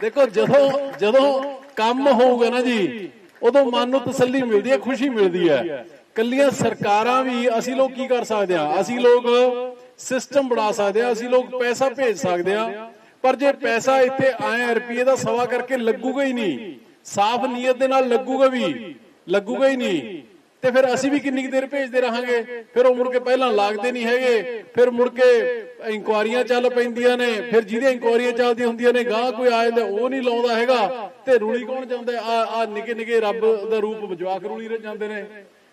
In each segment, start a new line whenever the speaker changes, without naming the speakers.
ਦੇਖੋ, ਜਦੋਂ ਜਦੋਂ ਕੰਮ ਹੋਊਗਾ ਨਾ ਜੀ, ਉਦੋਂ ਮਨ ਨੂੰ ਤਸੱਲੀ ਮਿਲਦੀ ਹੈ, ਖੁਸ਼ੀ ਮਿਲਦੀ ਹੈ। ਕੱਲੀਆਂ ਸਰਕਾਰਾਂ ਵੀ ਅਸੀਂ ਲੋਕ ਕੀ ਕਰ ਸਕਦੇ ਆ ਅਸੀਂ ਲੋਕ ਸਿਸਟਮ ਬਣਾ ਸਕਦੇ ਆ ਅਸੀਂ ਲੋਕ ਪੈਸਾ ਭੇਜ ਸਕਦੇ ਆ ਪਰ ਜੇ ਪੈਸਾ ਇੱਥੇ ਆਏ ਰੁਪਏ ਦਾ ਸਵਾ ਕਰਕੇ ਲੱਗੂਗਾ ਹੀ ਨਹੀਂ, ਸਾਫ਼ ਨੀਅਤ ਦੇ ਨਾਲ ਲੱਗੂਗਾ ਵੀ, ਲੱਗੂਗਾ ਹੀ ਨਹੀਂ। ਤੇ ਫਿਰ ਅਸੀਂ ਵੀ ਕਿੰਨੀ ਕੁ ਦੇਰ ਭੇਜਦੇ ਰਹਾਂਗੇ? ਫਿਰ ਉਹ ਮੁੜ ਕੇ ਪਹਿਲਾਂ ਲੱਗਦੇ ਨਹੀਂ ਹੈਗੇ। ਫਿਰ ਮੁੜ ਕੇ ਇਨਕੁਆਰੀਆਂ ਚੱਲ ਪੈਂਦੀਆਂ ਨੇ। ਫਿਰ ਜਿਹਦੀਆਂ ਇਨਕੁਆਰੀਆਂ ਚੱਲਦੀਆਂ ਹੁੰਦੀਆਂ ਨੇ, ਗਾਹ ਕੋਈ ਆ ਜਾਂਦਾ, ਉਹ ਨਹੀਂ ਲਾਉਂਦਾ ਹੈਗਾ। ਤੇ ਰੂਲੀ ਕੌਣ ਜਾਂਦਾ ਆ ਆ ਨਿੱਕੇ ਨਿੱਕੇ ਰੱਬ ਦਾ ਰੂਪ ਜਵਾਕ ਰੂਲੀ ਰ ਜਾਂਦੇ ਨੇ।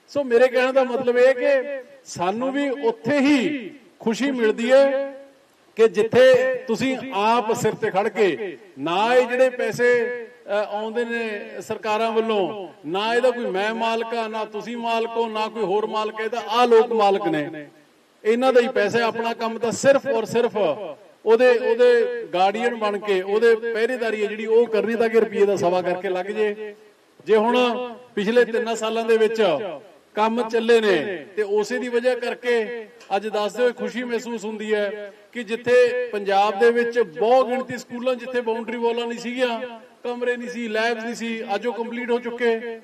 ਸੋ ਮੇਰੇ ਕਹਿਣ ਦਾ ਮਤਲਬ ਇਹ ਕਿ ਸਾਨੂੰ ਵੀ ਉੱਥੇ ਹੀ ਖੁਸ਼ੀ ਮਿਲਦੀ ਹੈ ਕਿ ਜਿੱਥੇ ਤੁਸੀਂ ਆਪ ਸਿਰ ਤੇ ਖੜ ਕੇ ਨਾ ਇਹ ਜਿਹੜੇ ਪੈਸੇ ਆਉਂਦੇ ਨੇ ਸਰਕਾਰਾਂ ਵੱਲੋਂ। ਨਾ ਇਹਦਾ ਕੋਈ ਮੈਂ ਮਾਲਕ ਨਾ ਤੁਸੀਂ ਮਾਲਕ ਨਾ ਕੋਈ ਹੋਰ ਮਾਲਕ ਇਹਦਾ ਆ ਲੋਕ ਮਾਲਕ ਨੇ। ਇਹਨਾਂ ਦਾ ਹੀ ਪੈਸਾ ਆਪਣਾ ਕੰਮ ਤਾਂ ਸਿਰਫ ਔਰ ਸਿਰਫ ਉਹਦੇ ਉਹਦੇ ਗਾਰਡੀਅਨ ਬਣ ਕੇ, ਉਹਦੇ ਪਹਿਰੇਦਾਰੀ ਹੈ ਜਿਹੜੀ ਉਹ ਕਰਨੀ ਤਾਂ ਕਿ ਰੁਪਏ ਦਾ ਸਵਾ ਕਰਕੇ ਲੱਗ ਜੇ। ਜੇ ਹੁਣ ਪਿਛਲੇ 3 ਸਾਲਾਂ ਦੇ ਵਿੱਚ ਕੰਮ ਚੱਲੇ ਨੇ, ਤੇ ਉਸੇ ਦੀ ਵਜ੍ਹਾ ਕਰਕੇ ਅੱਜ ਦੱਸਦੇ ਹੋਏ ਖੁਸ਼ੀ ਮਹਿਸੂਸ ਹੁੰਦੀ ਹੈ ਕਿ ਜਿੱਥੇ ਪੰਜਾਬ ਦੇ ਵਿੱਚ ਬਹੁ ਗਿਣਤੀ ਸਕੂਲਾਂ ਜਿੱਥੇ ਬਾਉਂਡਰੀ ਵਾਲਾਂ ਨਹੀਂ ਸੀਗੀਆਂ ਕਮਰੇ ਨਹੀਂ ਸੀ ਲੈਬਸ ਨਹੀਂ ਸੀ, ਅੱਜ ਉਹ ਕੰਪਲੀਟ ਹੋ ਚੁੱਕੇ।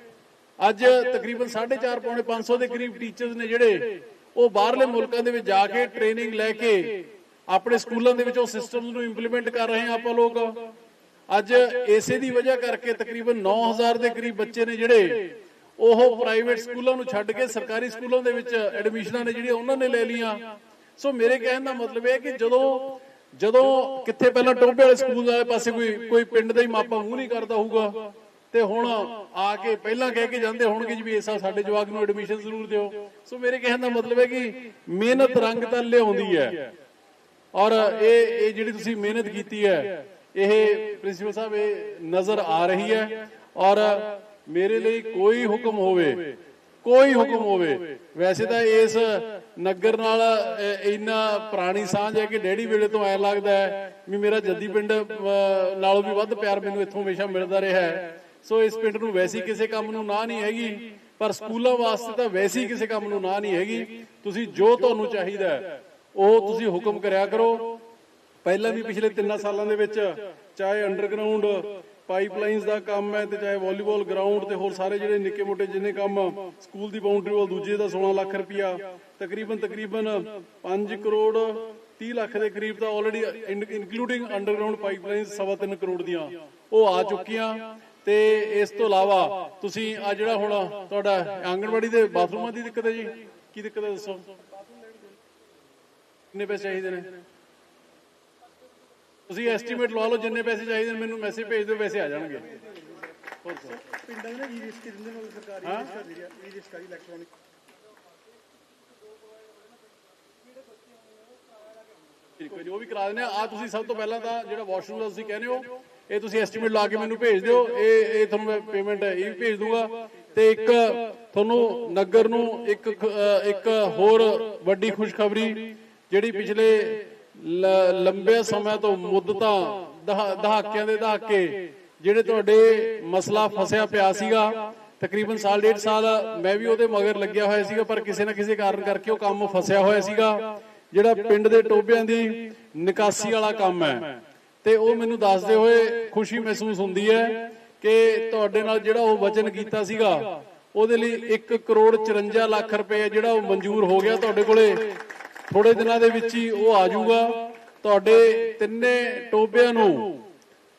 ਅੱਜ ਤਕਰੀਬਨ 4.5 ਪੌਣੇ 500 ਦੇ ਕਰੀਬ ਟੀਚਰਸ ਨੇ ਜਿਹੜੇ, ਉਹ ਬਾਹਰਲੇ ਮੁਲਕਾਂ ਦੇ ਵਿੱਚ ਜਾ ਕੇ ਟ੍ਰੇਨਿੰਗ ਲੈ ਕੇ ਆਪਣੇ ਸਕੂਲਾਂ ਦੇ ਵਿੱਚ ਉਹ ਸਿਸਟਮਸ ਨੂੰ ਇੰਪਲੀਮੈਂਟ ਕਰ ਰਹੇ ਆ ਆਪਾਂ ਲੋਕ। ਅੱਜ ਇਸੇ ਦੀ ਵਜ੍ਹਾ ਕਰਕੇ ਤਕਰੀਬਨ 9000 ਦੇ ਕਰੀਬ ਬੱਚੇ ਨੇ ਜਿਹੜੇ, ਉਹ ਪ੍ਰਾਈਵੇਟ ਸਕੂਲਾਂ ਨੂੰ ਛੱਡ ਕੇ ਸਰਕਾਰੀ ਸਕੂਲਾਂ ਦੇ ਵਿੱਚ ਐਡਮਿਸ਼ਨਾਂ ਨੇ ਜਿਹੜੀਆਂ ਉਹਨਾਂ ਨੇ ਲੈ ਲੀਆਂ ਸੋ ਮੇਰੇ ਕਹਿਣ ਦਾ ਮਤਲਬ ਇਹ ਕਿ ਜਦੋਂ ਜਦੋਂ ਕਿੱਥੇ ਪਹਿਲਾਂ ਟੋਬੇ ਵਾਲੇ ਸਕੂਲ ਵਾਲੇ ਪਾਸੇ ਕੋਈ ਕੋਈ ਪਿੰਡ ਦਾ ਹੀ ਮਾਪਾ ਮੂੰਹ ਨਹੀਂ ਕਰਦਾ ਹੋਊਗਾ, ਤੇ ਹੁਣ ਆ ਕੇ ਪਹਿਲਾਂ ਕਹਿ ਕੇ ਜਾਂਦੇ ਹੋਣਗੇ ਜੀ ਵੀ ਇਸ ਸਾਲ ਸਾਡੇ ਜਵਾਕ ਨੂੰ ਐਡਮਿਸ਼ਨ ਜ਼ਰੂਰ ਦਿਓ। ਸੋ ਮੇਰੇ ਕਹਿਣ ਦਾ ਮਤਲਬ ਹੈ ਕਿ ਮਿਹਨਤ ਰੰਗ ਤਾਂ ਲਿਆਉਂਦੀ ਹੈ। ਔਰ ਇਹ ਇਹ ਜਿਹੜੀ ਤੁਸੀਂ ਮਿਹਨਤ ਕੀਤੀ ਹੈ, ਇਹ ਪ੍ਰਿੰਸੀਪਲ ਸਾਹਿਬ, ਇਹ ਨਜ਼ਰ ਆ ਰਹੀ ਹੈ। ਔਰ ਮੇਰੇ ਲਈ ਕੋਈ ਹੁਕਮ ਹੋਵੇ ਕੋਈ ਹੁਕਮ ਹੋਵੇ, ਵੈਸੇ ਤਾਂ ਇਸ ਨਗਰ ਨਾਲ ਇੰਨਾ ਪੁਰਾਣੀ ਸਾਂਝ ਹੈ ਕਿ ਡੈਡੀ ਵੇਲੇ ਤੋਂ ਐ ਲੱਗਦਾ ਹੈ ਵੀ ਮੇਰਾ ਜੱਦੀ ਪਿੰਡ ਨਾਲੋਂ ਵੀ ਵੱਧ ਪਿਆਰ ਮੈਨੂੰ ਇੱਥੋਂ ਹਮੇਸ਼ਾ ਮਿਲਦਾ ਰਿਹਾ ਹੈ। ਸੋ ਇਸ ਪਿੰਡ ਨੂੰ ਵੈਸੀ ਕਿਸੇ ਕੰਮ ਨੂੰ ਨਾ ਨਹੀਂ ਹੈਗੀ, ਪਰ ਸਕੂਲਾਂ ਵਾਸਤੇ ਤਾਂ ਵੈਸੀ ਕਿਸੇ ਕੰਮ ਨੂੰ ਨਾ ਨਹੀਂ ਹੈਗੀ। ਤੁਸੀਂ ਜੋ ਤੁਹਾਨੂੰ ਚਾਹੀਦਾ ਉਹ ਤੁਸੀਂ ਹੁਕਮ ਕਰਿਆ ਕਰੋ। ਪਹਿਲਾਂ ਵੀ ਪਿਛਲੇ 3 ਸਾਲਾਂ ਦੇ ਵਿੱਚ, ਚਾਹੇ ਅੰਡਰਗਰਾਉਂਡ ਪਾਈਪਲਾਈਨਸ ਦਾ ਕੰਮ ਹੈ ਤੇ ਚਾਹੇ ਵਾਲੀਬਾਲ ਗਰਾਊਂਡ ਤੇ ਹੋਰ ਸਾਰੇ ਜਿਹੜੇ ਨਿੱਕੇ ਮੋਟੇ ਜਿੰਨੇ ਕੰਮ ਸਕੂਲ ਦੀ ਬਾਉਂਡਰੀ ਵਾਲ ਦੂਜੇ ਦਾ 16 ਲੱਖ ਰੁਪਇਆ, ਤਕਰੀਬਨ ਤਕਰੀਬਨ 5 ਕਰੋੜ 30 ਲੱਖ ਦੇ ਕਰੀਬ ਤਾਂ ਆਲਰੇਡੀ ਇਨਕਲੂਡਿੰਗ ਅੰਡਰਗਰਾਉਂਡ ਪਾਈਪਲਾਈਨਸ ਸਵਾ ਤਿੰਨ ਕਰੋੜ ਦੀਆਂ ਉਹ ਆ ਚੁੱਕੀਆਂ। ਤੇ ਇਸ ਤੋਂ ਇਲਾਵਾ ਤੁਸੀਂ ਆ ਜਿਹੜਾ ਹੁਣ ਤੁਹਾਡਾ ਆਂਗਣਵਾੜੀ ਦੇ ਬਾਥਰੂਮਾਂ ਦੀ ਦਿੱਕਤ ਹੈ ਜੀ? ਕੀ ਦਿੱਕਤ ਹੈ ਦੱਸੋ? ਕਿੰਨੇ ਪੈਸੇ ਚਾਹੀਦੇ ਨੇ? ਤੁਸੀਂ ਐਸਟੀਮੇਟ ਲਵਾ ਲਓ ਜਿੰਨੇ ਪੈਸੇ ਚਾਹੀਦੇ ਨੇ ਮੈਨੂੰ ਮੈਸੇਜ ਭੇਜ ਦਿਓ ਵੈਸੇ ਆ ਜਾਣਗੇ। ਹੋਰ ਸਰ
ਪਿੰਡਾਂ ਦੇ ਨਾ ਈ ਰਿਸਕ ਦਿੰਦੇ ਨੇ ਸਰਕਾਰੀ
ਹਾਂ?
ਰਿਸਕ ਜਿਹੜੀ ਆ ਈ ਰਿਸਕ ਇਲੈਕਟ੍ਰੋਨਿਕ
ਠੀਕ ਹੈ ਜੀ ਉਹ ਵੀ ਕਰਾ ਦਿੰਦੇ ਆ। ਆ ਤੁਸੀਂ ਸਭ ਤੋਂ ਪਹਿਲਾਂ ਤਾਂ ਜਿਹੜਾ ਵਾਸ਼ਰੂਮ ਦਾ ਤੁਸੀਂ ਕਹਿੰਦੇ ਹੋ ਇਹ ਤੁਸੀਂ ਐਸਟੀਮੇਟ ਲਾ ਕੇ ਮੈਨੂੰ ਭੇਜ ਦਿਓ। ਇਹ ਇਹ ਤੁਹਾਨੂੰ ਮੈਂ ਪੇਮੈਂਟ ਇਹ ਵੀ ਭੇਜ ਦੂੰਗਾ। ਤੇ ਇੱਕ ਤੁਹਾਨੂੰ ਨਗਰ ਨੂੰ ਇੱਕ ਇੱਕ ਹੋਰ ਵੱਡੀ ਖੁਸ਼ਖਬਰੀ ਜਿਹੜੀ ਪਿਛਲੇ ਲ- ਲੰਬੇ ਸਮੇਂ ਤੋਂ ਮੁੱਦਤਾਂ ਦਹਾਕਿਆਂ ਦੇ ਦਹਾਕੇ, ਜਿਹੜੇ ਤੁਹਾਡੇ ਮਸਲਾ ਫਸਿਆ ਪਿਆ ਸੀਗਾ, ਤਕਰੀਬਨ ਸਾਲ ਡੇਢ ਸਾਲ ਮੈਂ ਵੀ ਉਹਦੇ ਮਗਰ ਲੱਗਿਆ ਹੋਇਆ ਸੀਗਾ, ਪਰ ਕਿਸੇ ਨਾ ਕਿਸੇ ਕਾਰਨ ਕਰਕੇ ਉਹ ਕੰਮ ਫਸਿਆ ਹੋਇਆ ਸੀਗਾ, ਜਿਹੜਾ ਪਿੰਡ ਦੇ ਟੋਬਿਆਂ ਦੀ ਨਿਕਾਸੀ ਵਾਲਾ ਕੰਮ ਹੈ। ਤੇ ਉਹ ਮੈਨੂੰ ਦੱਸਦੇ ਹੋਏ ਖੁਸ਼ੀ ਮਹਿਸੂਸ ਹੁੰਦੀ ਹੈ ਕਿ ਤੁਹਾਡੇ ਨਾਲ ਜਿਹੜਾ ਉਹ ਵਚਨ ਕੀਤਾ ਸੀਗਾ, ਉਹਦੇ ਲਈ 1 ਕਰੋੜ 54 ਲੱਖ ਰੁਪਏ ਜਿਹੜਾ ਉਹ ਮਨਜ਼ੂਰ ਹੋ ਗਿਆ ਤੁਹਾਡੇ ਕੋਲੇ। ਥੋੜੇ ਦਿਨਾਂ ਦੇ ਵਿੱਚ ਹੀ ਉਹ ਆ ਜਾਊਗਾ। ਤੁਹਾਡੇ ਤਿੰਨੇ ਟੋਬਿਆਂ ਨੂੰ,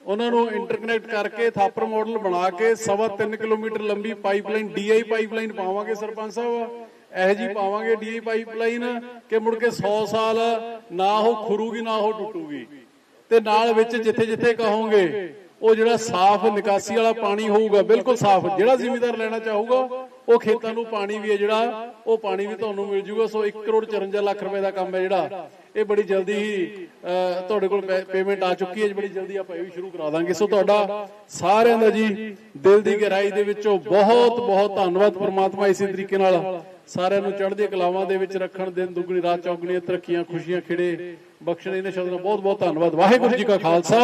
ਉਹਨਾਂ ਨੂੰ ਇੰਟਰਕਨੈਕਟ ਕਰਕੇ ਥਾਪਰ ਮਾਡਲ ਬਣਾ ਕੇ ਸਵਾ 3 ਕਿਲੋਮੀਟਰ ਲੰਬੀ ਪਾਈਪਲਾਈਨ ਡੀਆਈ ਪਾਈਪਲਾਈਨ ਪਾਵਾਂਗੇ ਸਰਪੰਚ ਸਾਹਿਬ। ਇਹ ਜੀ ਪਾਵਾਂਗੇ ਡੀਆਈ ਪਾਈਪਲਾਈਨ ਕਿ ਮੁੜ ਕੇ 100 ਸਾਲ ਨਾ ਉਹ ਖੁਰੂਗੀ, ਨਾ ਉਹ ਟੁੱਟੂਗੀ। ਤੇ ਨਾਲ ਵਿੱਚ ਜਿੱਥੇ ਜਿੱਥੇ ਕਹੋਗੇ, ਉਹ ਜਿਹੜਾ ਸਾਫ਼ ਨਿਕਾਸੀ ਵਾਲਾ ਪਾਣੀ ਹੋਊਗਾ, ਬਿਲਕੁਲ ਸਾਫ਼, ਜਿਹੜਾ ਜ਼ਿਮੀਦਾਰ ਲੈਣਾ ਚਾਹੂਗਾ ਉਹ ਖੇਤਾਂ ਨੂੰ ਪਾਣੀ ਵੀ ਹੈ ਜਿਹੜਾ, ਉਹ ਪਾਣੀ ਵੀ ਤੁਹਾਨੂੰ ਮਿਲ ਜੂਗਾ। ਸੋ 1 ਕਰੋੜ 54 ਲੱਖ ਰੁਪਏ ਦਾ ਕੰਮ ਹੈ ਜਿਹੜਾ। ਇਹ ਬੜੀ ਜਲਦੀ ਹੀ ਤੁਹਾਡੇ ਕੋਲ ਪੇਮੈਂਟ ਆ ਚੁੱਕੀ ਹੈ। ਬੜੀ ਜਲਦੀ ਆਪਾਂ ਇਹ ਵੀ ਸ਼ੁਰੂ ਕਰਾ ਦਾਂਗੇ। ਸੋ ਤੁਹਾਡਾ ਸਾਰਿਆਂ ਦਾ ਜੀ ਦਿਲ ਦੀ ਗਹਿਰਾਈ ਦੇ ਵਿੱਚੋਂ ਬਹੁਤ ਬਹੁਤ ਧੰਨਵਾਦ ਪ੍ਰਮਾਤਮਾ ਇਸੇ ਤਰੀਕੇ ਨਾਲ। ਸਾਰਿਆਂ ਨੂੰ ਚੜ੍ਹਦੀ ਕਲਾਵਾਂ ਦੇ ਵਿੱਚ ਰੱਖਣ, ਦਿਨ ਦੁੱਗਣੀ, ਰਾਤ ਚੌਗਣੀ, ਤਰੱਕੀਆਂ, ਖੁਸ਼ੀਆਂ, ਖਿੜੇ ਬਖਸ਼ਣ। ਇਹਨਾਂ ਸ਼ਬਦਾਂ ਦਾ ਬਹੁਤ ਬਹੁਤ ਧੰਨਵਾਦ। ਵਾਹਿਗੁਰੂ ਜੀ ਕਾ ਖਾਲਸਾ।